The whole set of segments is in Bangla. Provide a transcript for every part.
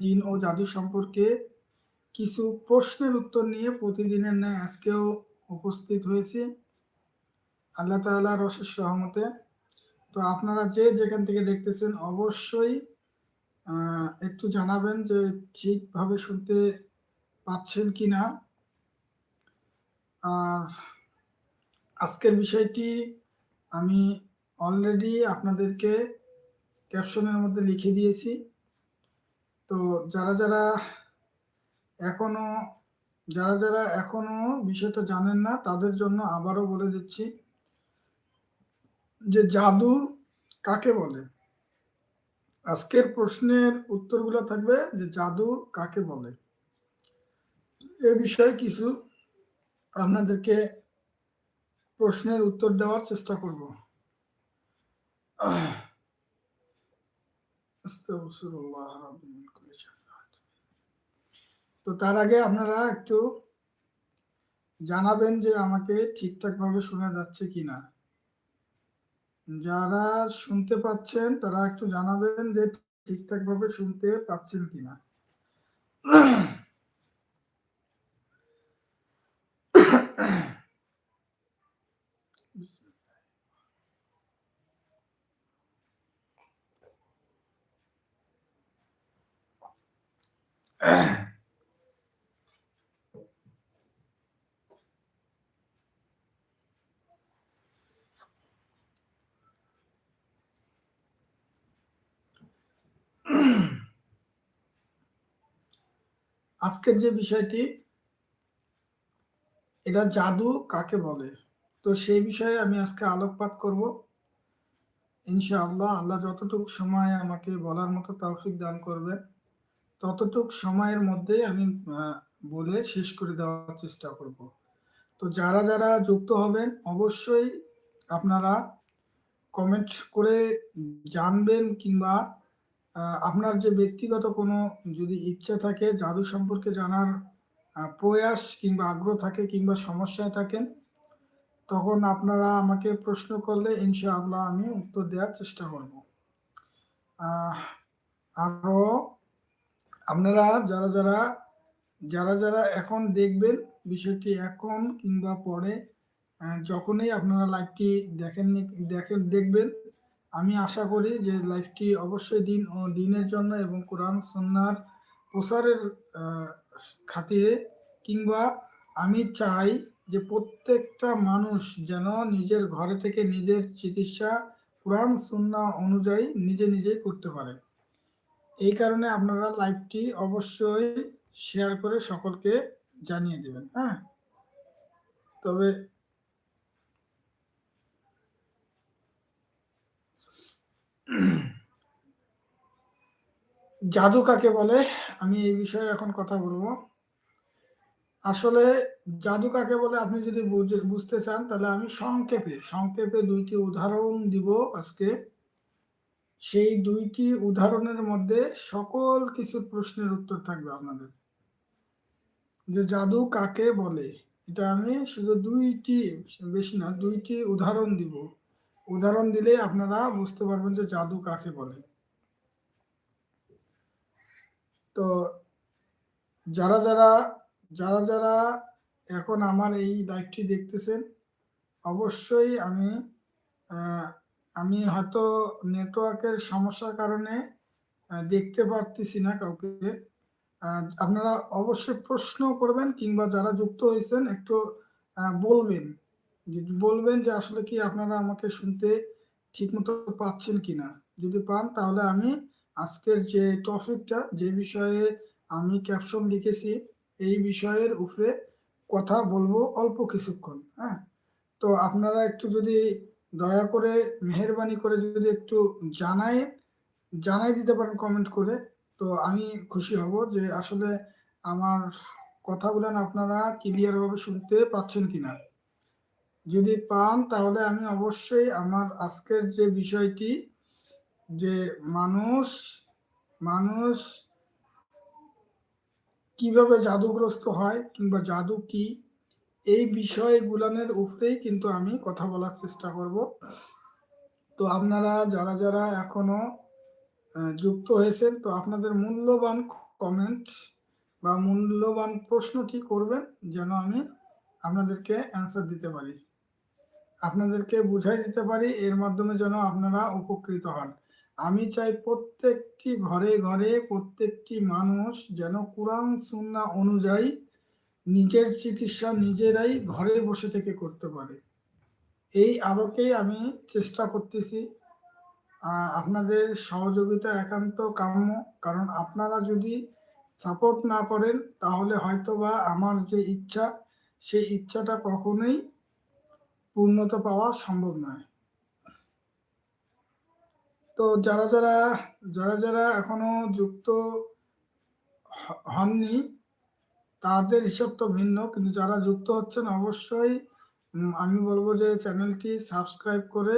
জিন ও জাদু সম্পর্কে কিছু প্রশ্নের উত্তর নিয়ে প্রতিদিনের ন্যায় আজকেও উপস্থিত হয়েছি। আল্লাহ তাআলার অশেষ রহমতে। তো আপনারা যে যেখান থেকে দেখতেছেন অবশ্যই একটু জানাবেন যে ঠিকভাবে শুনতে পাচ্ছেন কি না আর আজকের বিষয়টি আমি অলরেডি আপনাদেরকে ক্যাপশনের মধ্যে লিখে দিয়েছি। তো যারা যারা এখনও, যারা যারা এখনও বিষয়টা জানেন না, তাদের জন্য আবারও বলে দিচ্ছি যে জাদু কাকে বলে? আজকের প্রশ্নের উত্তরগুলো থাকবে যে জাদু কাকে বলে? এ বিষয়ে কিছু আপনাদেরকে প্রশ্নের উত্তর দেওয়ার চেষ্টা করব। তো তার আগে আপনারা একটু জানাবেন যে আমাকে ঠিকঠাকভাবে শোনা যাচ্ছে কিনা যারা শুনতে পাচ্ছেন তারা একটু জানাবেন যে ঠিকঠাকভাবে শুনতে পাচ্ছেন কিনা আজকের যে বিষয়টি, এটা জাদু কাকে বলে? তো সেই বিষয়ে আমি আজকে আলোকপাত করব। ইনশাআল্লাহ আল্লাহ যতটুকু সময় আমাকে বলার মতো তৌফিক দান করবেন। ততটুক সময়ের মধ্যে আমি বলে শেষ করে দেওয়ার চেষ্টা করব। তো যারা যারা যুক্ত হবেন অবশ্যই আপনারা কমেন্ট করে জানবেন কিংবা আপনার যে ব্যক্তিগত কোনো যদি ইচ্ছা থাকে জাদু সম্পর্কে জানার প্রয়াস কিংবা আগ্রহ থাকে কিংবা সমস্যায় থাকেন তখন আপনারা আমাকে প্রশ্ন করলে ইনশাআল্লাহ আমি উত্তর দেওয়ার চেষ্টা করব। আহ, আরও আপনারা যারা যারা যারা যারা এখন দেখবেন বিষয়টি এখন কিংবা পরে যখনই আপনারা লাইভটি দেখেননি, দেখেন, দেখবেন, আমি আশা করি যে লাইভটি অবশ্যই দিন, ও দিনের জন্য এবং কোরআন সন্ন্যার প্রসারের খাতিরে কিংবা আমি চাই যে প্রত্যেকটা মানুষ যেন নিজের ঘরে থেকে নিজের চিকিৎসা কোরআন, সুন্না অনুযায়ী নিজে নিজেই করতে পারে। এই কারণে আপনারা লাইভটি অবশ্যই শেয়ার করে সকলকে জানিয়ে দেবেন হ্যাঁ? তবে জাদু কাকে বলে? আমি এই বিষয়ে এখন কথা বলব। আসলে জাদু কাকে বলে আপনি যদি বুঝে- বুঝতে চান তাহলে আমি সংক্ষেপে সংক্ষেপে দুইটি উদাহরণ দিব আজকে। সেই দুইটি উদাহরণের মধ্যে সকল কিছু প্রশ্নের উত্তর থাকবে আপনাদের। যে জাদু কাকে বলে? এটা আমি শুধু দুইটি, বেশি না, দুইটি উদাহরণ দিব। উদাহরণ দিলে আপনারা বুঝতে পারবেন যে জাদু কাকে বলে। তো যারা যারা যারা যারা এখন আমার এই লাইভটি দেখতেছেন, অবশ্যই আমি আমি হয়তো নেটওয়ার্কের সমস্যার কারণে দেখতে পারতেছি না কাউকে। আপনারা অবশ্যই প্রশ্ন করবেন কিংবা যারা যুক্ত হয়েছেন একটু বলবেন। বলবেন যে আসলে কি আপনারা আমাকে শুনতে ঠিকমতো পাচ্ছেন কিনা। যদি পান তাহলে আমি আজকের যে টপিকটা, যে বিষয়ে আমি ক্যাপশন লিখেছি, এই বিষয়ের উপরে কথা বলব অল্প কিছুক্ষণ হ্যাঁ? তো আপনারা একটু যদি দয়া করে মেহরবানি করে যদি একটু জানাই জানাই দিতে পারেন কমেন্ট করে। তো আমি খুশি হব যে আসলে আমার কথাগুলো আপনারা ক্লিয়ারভাবে শুনতে পাচ্ছেন কিনা। যদি পান তাহলে আমি অবশ্যই আমার আজকের যে বিষয়টি, যে মানুষ মানুষ কীভাবে জাদুগ্রস্ত হয় কিংবা জাদু কি এই বিষয়গুলানের উপরেই কিন্তু আমি কথা বলার চেষ্টা করব। তো আপনারা যারা যারা এখনও যুক্ত হয়েছেন, তো আপনাদের মূল্যবান কমেন্ট বা মূল্যবান প্রশ্নটি করবেন যেন আমি আপনাদেরকে অ্যান্সার দিতে পারি। আপনাদেরকে বুঝাই দিতে পারি, এর মাধ্যমে যেন আপনারা উপকৃত হন। আমি চাই প্রত্যেকটি ঘরে ঘরে প্রত্যেকটি মানুষ যেন কোরআন সুন্না অনুযায়ী নিজের চিকিৎসা নিজেরাই ঘরে বসে থেকে করতে পারে। এই আলোকেই আমি চেষ্টা করতেছি আপনাদের সহযোগিতা একান্ত কাম্য, কারণ আপনারা যদি সাপোর্ট না করেন, তাহলে হয়তো বা আমার যে ইচ্ছা, সেই ইচ্ছাটা কখনোই পূর্ণতা পাওয়া সম্ভব নয়। তো যারা যারা যারা যারা এখনও যুক্ত হননি তাদের হিসাব তো ভিন্ন, কিন্তু যারা যুক্ত হচ্ছেন অবশ্যই আমি বলব যে চ্যানেলটি সাবস্ক্রাইব করে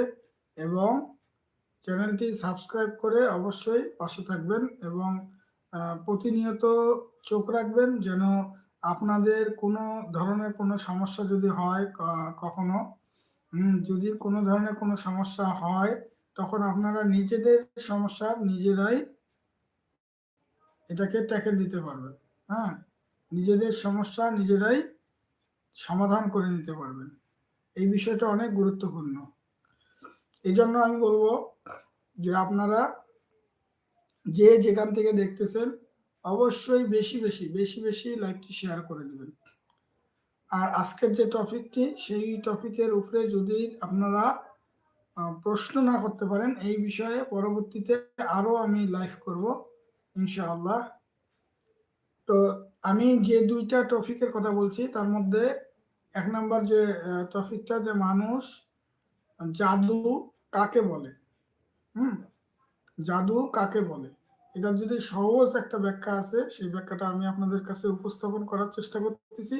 এবং চ্যানেলটি সাবস্ক্রাইব করে অবশ্যই পাশে থাকবেন এবং প্রতিনিয়ত চোখ রাখবেন যেন আপনাদের কোনো ধরনের কোনো সমস্যা যদি হয় কখনো যদি কোনো ধরনের কোনো সমস্যা হয়, তখন আপনারা নিজেদের সমস্যা নিজেরাই এটাকে ট্যাকেল দিতে পারবেন হ্যাঁ। নিজেদের সমস্যা নিজেরাই সমাধান করে নিতে পারবেন। এই বিষয়টা অনেক গুরুত্বপূর্ণ। এই জন্য আমি বলব যে আপনারা যে যেখান থেকে দেখতেছেন, অবশ্যই বেশি বেশি বেশি বেশি লাইভটি শেয়ার করে দেবেন। আর আজকের যে টপিকটি, সেই টপিকের উপরে যদি আপনারা প্রশ্ন না করতে পারেন, এই বিষয়ে পরবর্তীতে আরও আমি লাইভ করব, ইনশাআল্লাহ। তো আমি যে দুইটা টপিকের কথা বলছি, তার মধ্যে এক নাম্বার যে টপিকটা যে মানুষ জাদু কাকে বলে? হুম? জাদু কাকে বলে? এটা যদি সহজ একটা ব্যাখ্যা আছে, সেই ব্যাখ্যাটা আমি আপনাদের কাছে উপস্থাপন করার চেষ্টা করতেছি।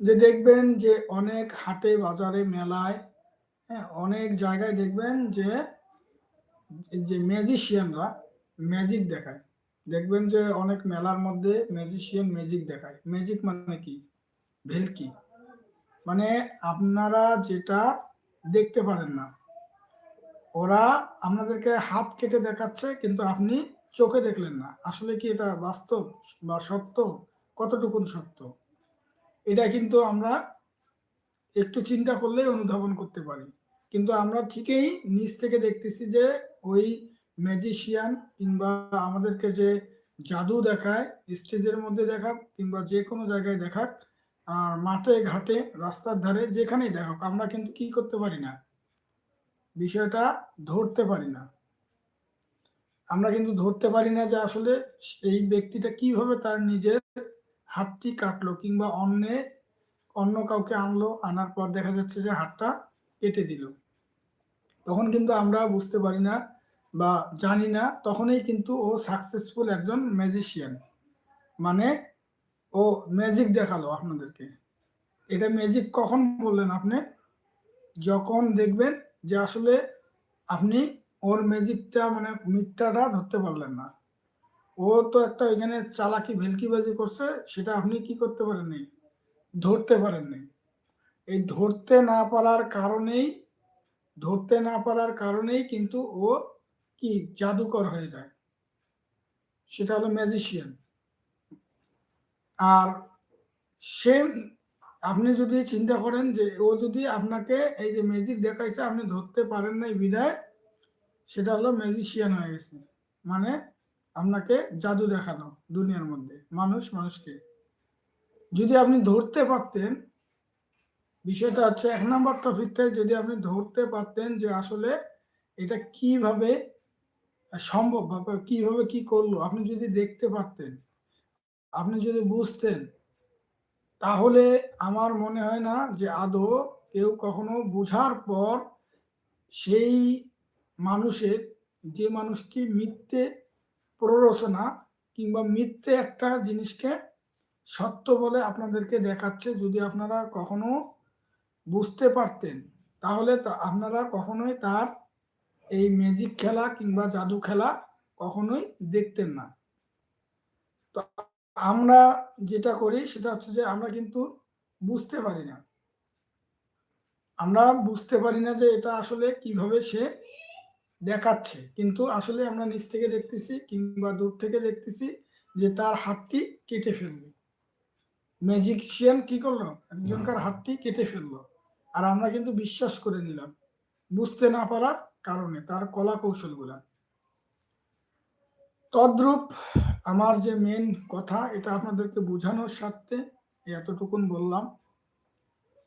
যে দেখবেন যে অনেক হাটে, বাজারে, মেলায় হ্যাঁ অনেক জায়গায় দেখবেন যে যে ম্যাজিশিয়ানরা ম্যাজিক দেখায়। দেখবেন যে অনেক মেলার মধ্যে ম্যাজিশিয়ান ম্যাজিক দেখায়। ম্যাজিক মানে কি? ভেলকি। মানে আপনারা যেটা দেখতে পারেন না, ওরা আপনাদেরকে হাত কেটে দেখাচ্ছে কিন্তু আপনি চোখে দেখলেন না। আসলে কি এটা বাস্তব বা সত্য? কতটুকুন সত্য? এটা কিন্তু আমরা একটু চিন্তা করলেই অনুধাবন করতে পারি। কিন্তু আমরা ঠিকই নিচ থেকে দেখতেছি যে ওই ম্যাজিশিয়ান কিংবা আমাদেরকে যে জাদু দেখায় স্টেজের মধ্যে দেখাক কিংবা যে কোনো জায়গায় দেখাক, আর মাঠে, ঘাটে, রাস্তার ধারে যেখানেই দেখাক, আমরা কিন্তু কি করতে পারি না? বিষয়টা ধরতে পারি না। আমরা কিন্তু ধরতে পারি না যে আসলে এই ব্যক্তিটা কীভাবে তার নিজের হাতটি কাটলো কিংবা অন্যে, অন্য কাউকে আনলো, আনার পর দেখা যাচ্ছে যে হাতটা কেটে দিল। তখন কিন্তু আমরা বুঝতে পারি না বা জানি না, তখনই কিন্তু ও সাকসেসফুল একজন ম্যাজিশিয়ান মানে ও ম্যাজিক দেখাল আপনাদেরকে। এটা ম্যাজিক কখন বললেন আপনি? যখন দেখবেন যে আসলে আপনি ওর ম্যাজিকটা মানে মিথ্যাটা ধরতে পারলেন না। ও তো একটা এখানে চালাকি, ভেলকিবাজি করছে, সেটা আপনি কি করতে পারেননি? ধরতে পারেননি। এই ধরতে না পারার কারণেই, ধরতে না পারার কারণেই কিন্তু ও কি জাদুকর হয়ে যায়? সেটা হলো ম্যাজিশিয়ান আর সে, আপনি যদি চিন্তা করেন যে ও যদি আপনাকে এই যে ম্যাজিক দেখাইছে, আপনি ধরতে পারেন নাই বিদায় সেটা হলো ম্যাজিশিয়ান হয়ে গেছে। মানে আপনাকে জাদু দেখানো দুনিয়ার মধ্যে, মানুষ মানুষকে। যদি আপনি ধরতে পারতেন, বিষয়টা হচ্ছে এক নম্বর টপিকটাই যদি আপনি ধরতে পারতেন যে আসলে এটা কীভাবে সম্ভব? কীভাবে কি করল? আপনি যদি দেখতে পারতেন, আপনি যদি বুঝতেন, তাহলে আমার মনে হয় না যে আদৌ কেউ কখনো বোঝার পর সেই মানুষের, যে মানুষটি মিথ্যে প্ররোচনা কিংবা মিথ্যে একটা জিনিসকে সত্য বলে আপনাদেরকে দেখাচ্ছে যদি আপনারা কখনো বুঝতে পারতেন, তাহলে আপনারা কখনোই তার এই ম্যাজিক খেলা কিংবা জাদু খেলা কখনোই দেখতেন না। তো আমরা যেটা করি সেটা হচ্ছে যে আমরা কিন্তু বুঝতে পারি না। আমরা বুঝতে পারি না যে এটা আসলে কীভাবে সে দেখাচ্ছে। কিন্তু আসলে আমরা নিচ থেকে দেখতেছি কিংবা দূর থেকে দেখতেছি যে তার হাতটি কেটে ফেলবে ম্যাজিকশিয়ান কি করল? একজনকার হাতটি কেটে ফেলল। আর আমরা কিন্তু বিশ্বাস করে নিলাম। বুঝতে না পারার কারণে, তার কলা কৌশলগুলা তদ্রূপ আমার যে মেন কথা, এটা আপনাদেরকে বোঝানোর স্বার্থে এতটুকুন বললাম,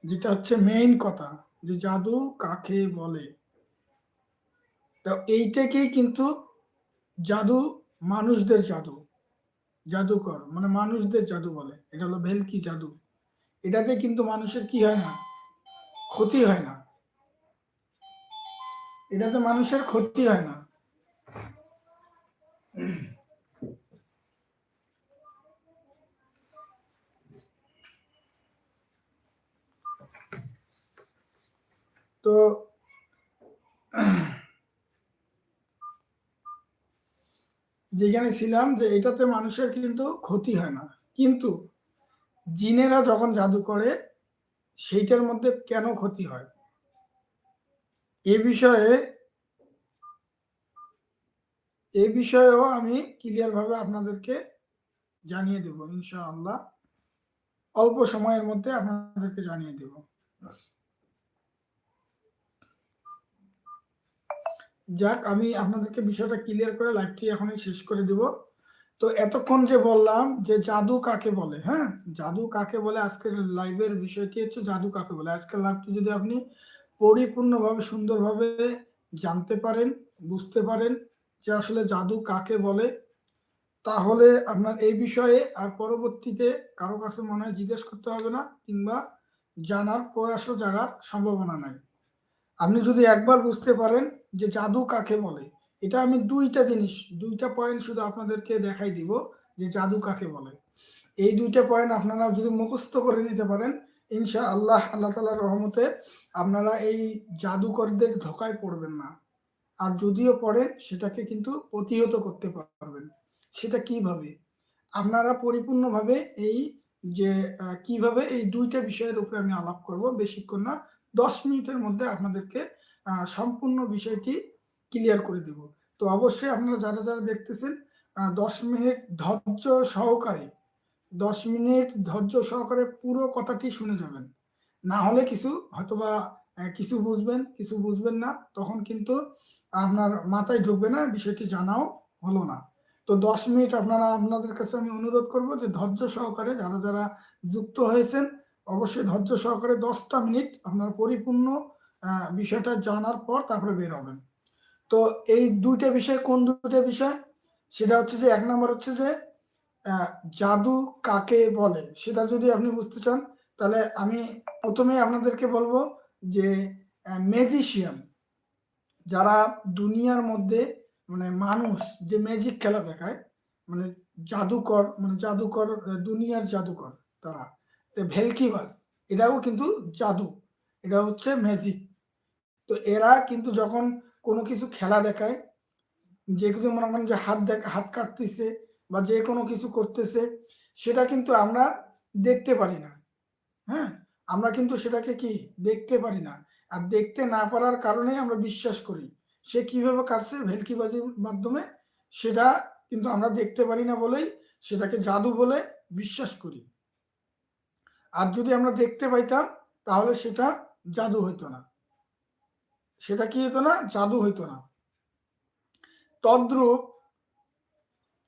যেটা হচ্ছে মেইন কথা, যে জাদু কাকে বলে? তো এইটাকেই কিন্তু জাদু মানুষদের জাদু, জাদুকর মানে মানুষদের জাদু বলে। এটা হলো ভেলকি জাদু। এটাতে কিন্তু মানুষের কি হয় না? ক্ষতি হয় না। এটাতে মানুষের ক্ষতি হয় না। তো যেখানে ছিলাম যে এটাতে মানুষের কিন্তু ক্ষতি হয় না। কিন্তু জিনেরা যখন জাদু করে, সেইটার মধ্যে কেন ক্ষতি হয়? এ বিষয়ে, এ বিষয়েও আমি ক্লিয়ারভাবে আপনাদেরকে জানিয়ে দেব, ইনশাআল্লাহ। অল্প সময়ের মধ্যে আপনাদেরকে জানিয়ে দেব। যাক, আমি আপনাদেরকে বিষয়টা ক্লিয়ার করে লাইভটি এখনই শেষ করে দিব। তো এতক্ষণ যে বললাম যে জাদু কাকে বলে হ্যাঁ? জাদু কাকে বলে? আজকের লাইভের বিষয়টি হচ্ছে জাদু কাকে বলে? আজকের লাইভটি যদি আপনি পরিপূর্ণভাবে, সুন্দরভাবে জানতে পারেন, বুঝতে পারেন যে আসলে জাদু কাকে বলে। তাহলে আপনার এই বিষয়ে আর পরবর্তীতে কারও কাছে মনে হয় জিজ্ঞেস করতে হবে না, কিংবা জানার প্রয়াসও জাগার সম্ভাবনা নাই। আপনি যদি একবার বুঝতে পারেন যে জাদু কাকে বলে, এটা আমি দুইটা জিনিস, দুইটা পয়েন্ট শুধু আপনাদেরকে দেখাই দিব যে জাদু কাকে বলে। এই দুইটা পয়েন্ট আপনারা যদি মুখস্থ করে নিতে পারেন ইনশা আল্লাহ আল্লাহ তালার রহমতে আপনারা এই জাদুকরদের ধোকায় পড়বেন না। আর যদিও পড়েন, সেটাকে কিন্তু প্রতিহত করতে পারবেন। সেটা কীভাবে? আপনারা পরিপূর্ণভাবে এই যে কীভাবে এই দুইটা বিষয়ের উপরে আমি আলাপ করব, বেশিক্ষণ না, দশ মিনিটের মধ্যে আপনাদেরকে সম্পূর্ণ বিষয়টি ক্লিয়ার করে দেব। তো অবশ্যই আপনারা যারা যারা দেখতেছেন দশ মিনিট ধৈর্য সহকারে দশ মিনিট ধৈর্য সহকারে পুরো কথাটি শুনে যাবেন। না হলে কিছু হয়তোবা কিছু বুঝবেন কিছু বুঝবেন না, তখন কিন্তু আপনার মাথায় ঢুকবে না, বিষয়টি জানাও হলো না। তো দশ মিনিট আপনারা, আপনাদের কাছে আমি অনুরোধ করব যে ধৈর্য সহকারে যারা যারা যুক্ত হয়েছেন, অবশ্যই ধৈর্য সহকারে দশটা মিনিট আপনার পরিপূর্ণ বিষয়টা জানার পর তারপরে বের হবেন। তো এই দুইটা বিষয়, কোন দুইটা বিষয়? সেটা হচ্ছে যে, এক নম্বর হচ্ছে যে জাদু কাকে বলে সেটা যদি আপনি বুঝতে চান, তাহলে আমি প্রথমে আপনাদেরকে বলব যে ম্যাজিশিয়ান যারা দুনিয়ার মধ্যে মানে মানুষ যে ম্যাজিক খেলা দেখায় মানে জাদুকর মানে জাদুকর, দুনিয়ার জাদুকর তারা ভেলকিবাস এটাও কিন্তু জাদু এটা হচ্ছে ম্যাজিক তো এরা কিন্তু যখন কোনো কিছু খেলা দেখায়, যে কিছু মনে করেন যে হাত দেখ, হাত কাটতেছে বা যে কোনো কিছু করতেছে, সেটা কিন্তু আমরা দেখতে পারি না। হ্যাঁ? আমরা কিন্তু সেটাকে কি? দেখতে পারি না। আর দেখতে না পারার কারণেই আমরা বিশ্বাস করি। সে কীভাবে কাটছে? ভেলকিবাজির মাধ্যমে। সেটা কিন্তু আমরা দেখতে পারি না বলেই সেটাকে জাদু বলে বিশ্বাস করি। আর যদি আমরা দেখতে পাইতাম, তাহলে সেটা জাদু হইতো না। সেটা কি হতো না? জাদু হইতো না। তদ্রূপ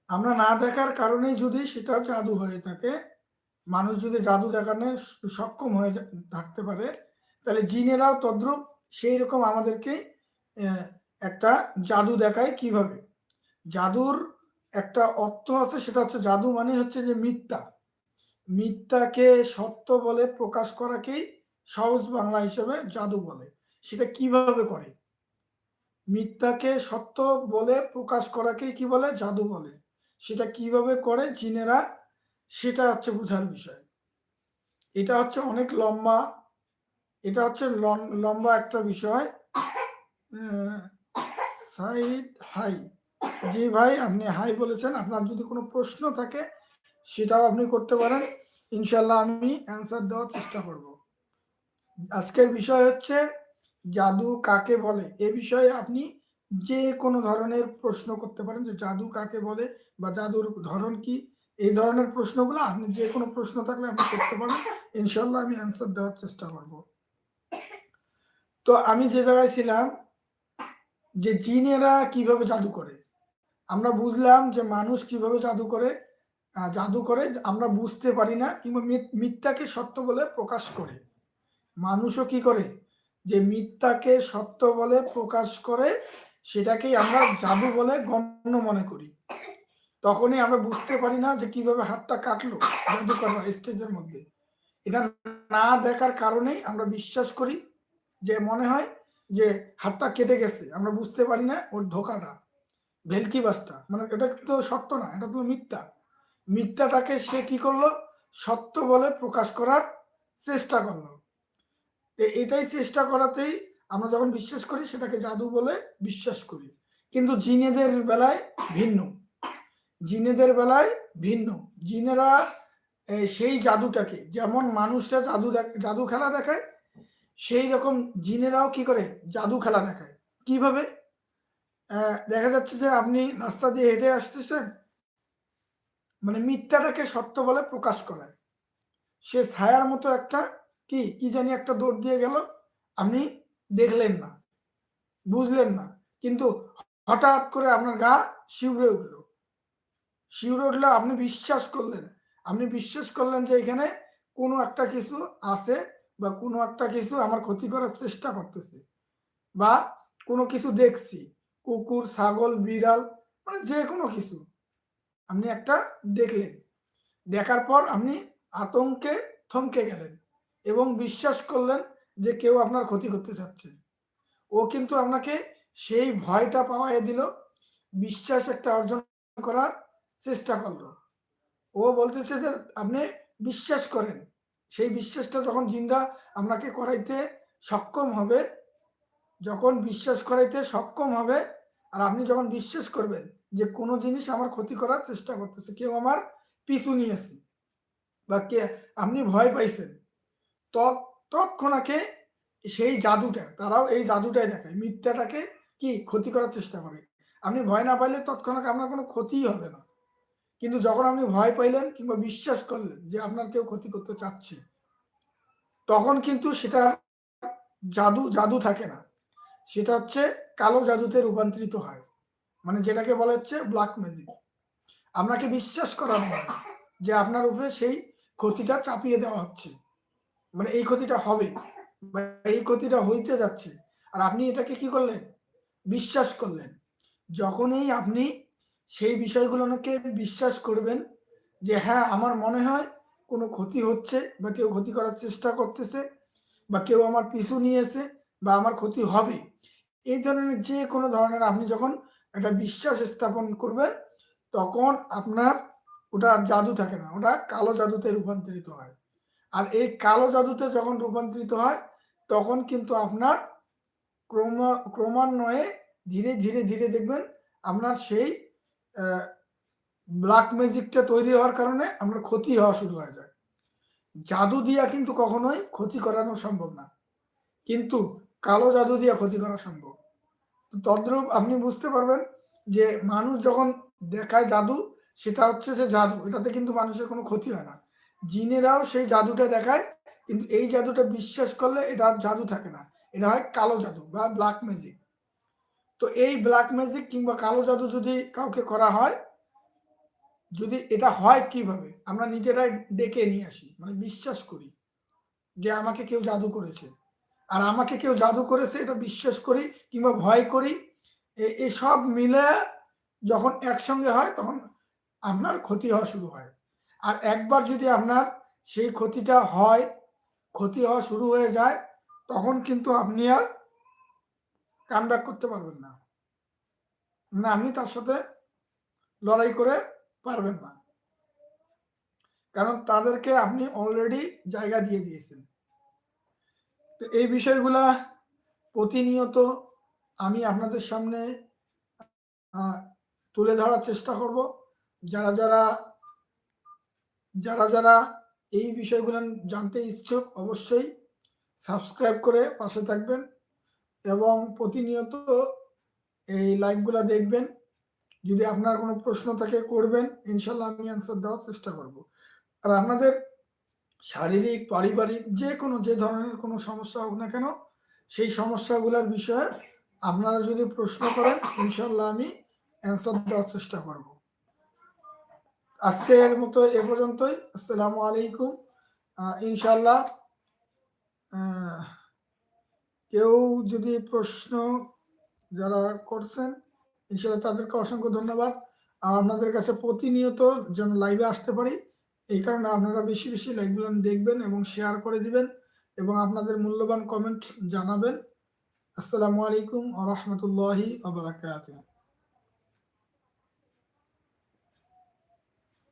আমরা না দেখার কারণেই যদি সেটা জাদু হয়ে থাকে, মানুষ যদি জাদু দেখানো সক্ষম হয়ে থাকতে পারে, তাহলে জিনেরাও তদ্রুপ সেই রকম আমাদেরকে একটা জাদু দেখায় কীভাবে? জাদুর একটা অর্থ আছে, সেটা হচ্ছে জাদু মানে হচ্ছে যে মিথ্যা। মিথ্যাকে সত্য বলে প্রকাশ করাকেই সহজ বাংলা হিসেবে জাদু বলে। সেটা কীভাবে করে? মিথ্যাকে সত্য বলে প্রকাশ করাকেই কি বলে? জাদু বলে। সেটা কীভাবে করে জিনেরা সেটা হচ্ছে বোঝার বিষয়। এটা হচ্ছে অনেক লম্বা, এটা হচ্ছে লম্বা একটা বিষয়। সাইদ হাই, জি ভাই, আপনি হাই বলেছেন। আপনার যদি কোনো প্রশ্ন থাকে, সেটাও আপনি করতে পারেন। ইনশাল্লাহ আমি অ্যান্সার দেওয়ার চেষ্টা করব। আজকের বিষয় হচ্ছে, জাদু কাকে বলে? এ বিষয়ে আপনি যে কোনো ধরনের প্রশ্ন করতে পারেন যে জাদু কাকে বলে বা জাদুর ধরন কি, এই ধরনের প্রশ্নগুলো আপনি যে কোনো প্রশ্ন থাকলে আপনি করতে পারেন ইনশাল্লাহ আমি অ্যান্সার দেওয়ার চেষ্টা করব। তো আমি যে জায়গায় ছিলাম, যে জিনেরা কীভাবে জাদু করে, আমরা বুঝলাম যে মানুষ কীভাবে জাদু করে জাদু করে আমরা বুঝতে পারি না কিংবা মিথ্যাকে সত্য বলে প্রকাশ করে। মানুষও কি করে? যে মিথ্যাকে সত্য বলে প্রকাশ করে সেটাকেই আমরা জাদু বলে গণ্য মনে করি। তখনই আমরা বুঝতে পারি না যে কীভাবে হাতটা কাটলো জাদু করা স্টেজের মধ্যে। এটা না দেখার কারণেই আমরা বিশ্বাস করি যে মনে হয় যে হাতটা কেটে গেছে। আমরা বুঝতে পারি না ওর ধোকাটা, ভেলকি বাসটা। মানে এটা তো সত্য না, এটা তো মিথ্যা। মিথ্যাটাকে সে কি করল? সত্য বলে প্রকাশ করার চেষ্টা করল। এটাই চেষ্টা করাতেই আমরা যখন বিশ্বাস করি, সেটাকে জাদু বলে বিশ্বাস করি। কিন্তু জিনেদের বেলায় ভিন্ন। জিনেদের বেলায় ভিন্ন। জিনেরা সেই জাদুটাকে, যেমন মানুষরা জাদু জাদু খেলা দেখায়, সেই রকম জিনেরাও কি করে? জাদু খেলা দেখায়। কীভাবে? দেখা যাচ্ছে যে আপনি রাস্তা দিয়ে হেঁটে আসতেছেন মানে মিথ্যাটাকে সত্য বলে প্রকাশ করায়। সে ছায়ার মতো একটা, কি কি জানি একটা দৌড় দিয়ে গেল, আপনি দেখলেন না, বুঝলেন না। কিন্তু হঠাৎ করে আপনার গা শিউরে উঠল। শিউরে উঠলে আপনি বিশ্বাস করলেন। আপনি বিশ্বাস করলেন যে এখানে কোনো একটা কিছু আছে বা কোনো একটা কিছু আমার ক্ষতি করার চেষ্টা করতেছে বা কোনো কিছু দেখছি। কুকুর, ছাগল, বিড়াল মানে যে কোনো কিছু আপনি একটা দেখলেন। দেখার পর আপনি আতঙ্কে থমকে গেলেন এবং বিশ্বাস করলেন যে কেউ আপনার ক্ষতি করতে চাচ্ছে। ও কিন্তু আপনাকে সেই ভয়টা পাওয়াই দিল, বিশ্বাস একটা অর্জন করার চেষ্টা করল। ও বলতেছে যে, আপনি বিশ্বাস করেন, সেই বিশ্বাসটা যখন জিন্দা আপনাকে করাইতে সক্ষম হবে, যখন বিশ্বাস করাইতে সক্ষম হবে, আর আপনি যখন বিশ্বাস করবেন যে কোনো জিনিস আমার ক্ষতি করার চেষ্টা করতেছে, কেউ আমার পিছু নিয়েছে বা কে, আপনি ভয় পাইছেন তৎ তৎক্ষণাকে সেই জাদুটা, তারাও এই জাদুটাই দেখায় মিথ্যাটাকে কি ক্ষতি করার চেষ্টা করে? আপনি ভয় না পাইলে তৎক্ষণাৎ আপনার কোনো ক্ষতিই হবে না। কিন্তু যখন আপনি ভয় পাইলেন কিংবা বিশ্বাস করলেন যে আপনার কেউ ক্ষতি করতে চাচ্ছে, তখন কিন্তু সেটা জাদু জাদু থাকে না। সেটা হচ্ছে কালো জাদুতে রূপান্তরিত হয় মানে যেটাকে বলা হচ্ছে ব্ল্যাক ম্যাজিক আপনাকে বিশ্বাস করানো হয় যে আপনার উপরে সেই ক্ষতিটা চাপিয়ে দেওয়া হচ্ছে। মানে এই ক্ষতিটা হবে বা এই ক্ষতিটা হইতে যাচ্ছে। আর আপনি এটাকে কি করলেন? বিশ্বাস করলেন। যখনই আপনি সেই বিষয়গুলোকে বিশ্বাস করবেন যে হ্যাঁ আমার মনে হয় কোনো ক্ষতি হচ্ছে বা কেউ ক্ষতি করার চেষ্টা করতেছে বা কেউ আমার পিছু নিয়েছে বা আমার ক্ষতি হবে। এই ধরনের যে কোনো ধরনের আপনি যখন একটা বিশ্বাস স্থাপন করবেন, তখন আপনার ওটা জাদু থাকে না। ওটা কালো জাদুতে রূপান্তরিত হয়। আর এই কালো জাদুতে যখন রূপান্তরিত হয়, তখন কিন্তু আপনার ক্রম, ক্রমান্বয়ে ধীরে ধীরে ধীরে দেখবেন আপনার সেই ব্ল্যাক ম্যাজিকটা তৈরি হওয়ার কারণে আপনার ক্ষতি হওয়া শুরু হয়ে যায়। জাদু দিয়া কিন্তু কখনোই ক্ষতি করানো সম্ভব না। কিন্তু কালো জাদু দিয়া ক্ষতি করা সম্ভব। তদ্রূপ আপনি বুঝতে পারবেন যে মানুষ যখন দেখায় জাদু, সেটা হচ্ছে সে জাদু। এটাতে কিন্তু মানুষের কোনো ক্ষতি হয় না। জিনেরাও সেই জাদুটা দেখায়, কিন্তু এই জাদুটা বিশ্বাস করলে এটা জাদু থাকে না। এটা হয় কালো জাদু বা ব্ল্যাক ম্যাজিক তো এই ব্ল্যাক ম্যাজিক কিংবা কালো জাদু যদি কাউকে করা হয়, যদি এটা হয় কীভাবে? আমরা নিজেরাই ডেকে নিয়ে আসি মানে বিশ্বাস করি যে আমাকে কেউ জাদু করেছে। আর আমাকে কেউ জাদু করেছে, এটা বিশ্বাস করি কিংবা ভয় করি এসব মিলে যখন একসঙ্গে হয়, তখন আপনার ক্ষতি হওয়া শুরু হয়। আর একবার যদি আপনার সেই ক্ষতিটা হয়, ক্ষতি হওয়া শুরু হয়ে যায়, তখন কিন্তু আপনি আর কাম করতে পারবেন না। না, আপনি তার সাথে লড়াই করে পারবেন না। কারণ তাদেরকে আপনি অলরেডি জায়গা দিয়ে দিয়েছেন। তো এই বিষয়গুলা প্রতিনিয়ত আমি আপনাদের সামনে তুলে ধরার চেষ্টা করব। যারা যারা যারা যারা এই বিষয়গুলো জানতে ইচ্ছুক অবশ্যই সাবস্ক্রাইব করে পাশে থাকবেন এবং প্রতিনিয়ত এই লাইভগুলো দেখবেন। যদি আপনার কোনো প্রশ্ন থাকে করবেন ইনশাল্লাহ আমি অ্যান্সার দেওয়ার চেষ্টা করব। আর আপনাদের শারীরিক, পারিবারিক যে কোনো, যে ধরনের কোনো সমস্যা হোক না কেন, সেই সমস্যাগুলোর বিষয়ে আপনারা যদি প্রশ্ন করেন ইনশাল্লাহ আমি অ্যান্সার দেওয়ার চেষ্টা করব। আজকের মতো এ পর্যন্তই। আসসালামু আলাইকুম। ইনশাল্লাহ কেউ যদি প্রশ্ন যারা করছেন ইনশাল্লাহ তাদেরকে অসংখ্য ধন্যবাদ। আর আপনাদের কাছে প্রতিনিয়ত যেন লাইভে আসতে পারি, এই কারণে আপনারা বেশি বেশি লাইভগুলো দেখবেন এবং শেয়ার করে দিবেন এবং আপনাদের মূল্যবান কমেন্ট জানাবেন। আসসালামু আলাইকুম আ রহমতুল্লাহি আবরাকাতুহ